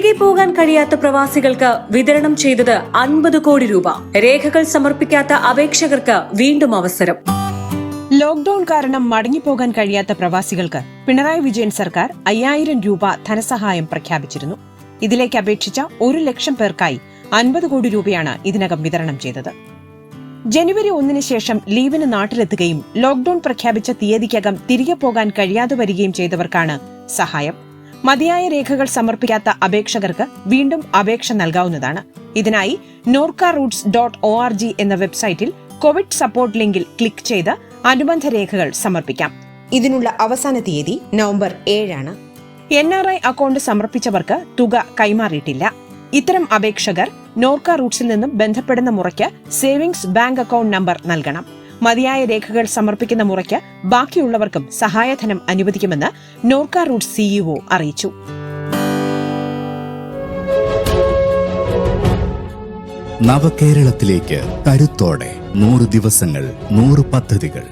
തിരികെ പോകാൻ കഴിയാത്ത പ്രവാസികൾക്ക് വിതരണം ചെയ്തത് അൻപത് കോടി രൂപ. രേഖകൾ സമർപ്പിക്കാത്ത അപേക്ഷകർക്ക് വീണ്ടും അവസരം. ലോക്ഡൌൺ കാരണം മടങ്ങിപ്പോകാൻ കഴിയാത്ത പ്രവാസികൾക്ക് പിണറായി വിജയൻ സർക്കാർ അയ്യായിരം രൂപ ധനസഹായം പ്രഖ്യാപിച്ചിരുന്നു. ഇതിലേക്ക് അപേക്ഷിച്ച ഒരു ലക്ഷം പേർക്കായി അൻപത് കോടി രൂപയാണ് ഇതിനകം വിതരണം ചെയ്തത്. ജനുവരി ഒന്നിന് ശേഷം ലീവിന് നാട്ടിലെത്തുകയും ലോക്ഡൌൺ പ്രഖ്യാപിച്ച തീയതിക്കകം തിരികെ പോകാൻ കഴിയാതെ വരികയും ചെയ്തവർക്കാണ് സഹായം. മതിയായ രേഖകൾ സമർപ്പിക്കാത്ത അപേക്ഷകർക്ക് വീണ്ടും അപേക്ഷ നൽകാവുന്നതാണ്. ഇതിനായി Norka Roots dot O R G എന്ന വെബ്സൈറ്റിൽ കോവിഡ് സപ്പോർട്ട് ലിങ്കിൽ ക്ലിക്ക് ചെയ്ത് അനുബന്ധ രേഖകൾ സമർപ്പിക്കാം. ഇതിനുള്ള അവസാന തീയതി നവംബർ ഏഴാണ്. എൻ ആർ ഐ അക്കൗണ്ട് സമർപ്പിച്ചവർക്ക് തുക കൈമാറിയിട്ടില്ല. ഇത്തരം അപേക്ഷകർ നോർക്ക റൂട്ട്സിൽ നിന്നും ബന്ധപ്പെടുന്ന മുറയ്ക്ക് സേവിംഗ്സ് ബാങ്ക് അക്കൗണ്ട് നമ്പർ നൽകണം. മതിയായ രേഖകൾ സമർപ്പിക്കുന്ന മുറയ്ക്ക് ബാക്കിയുള്ളവർക്കും സഹായധനം അനുവദിക്കുമെന്ന് നോർക്ക റൂട്ട് സിഇഒ അറിയിച്ചു. നവകേരളത്തിലേക്ക് കരുത്തോടെ നൂറ് ദിവസങ്ങൾ നൂറ് പദ്ധതികൾ.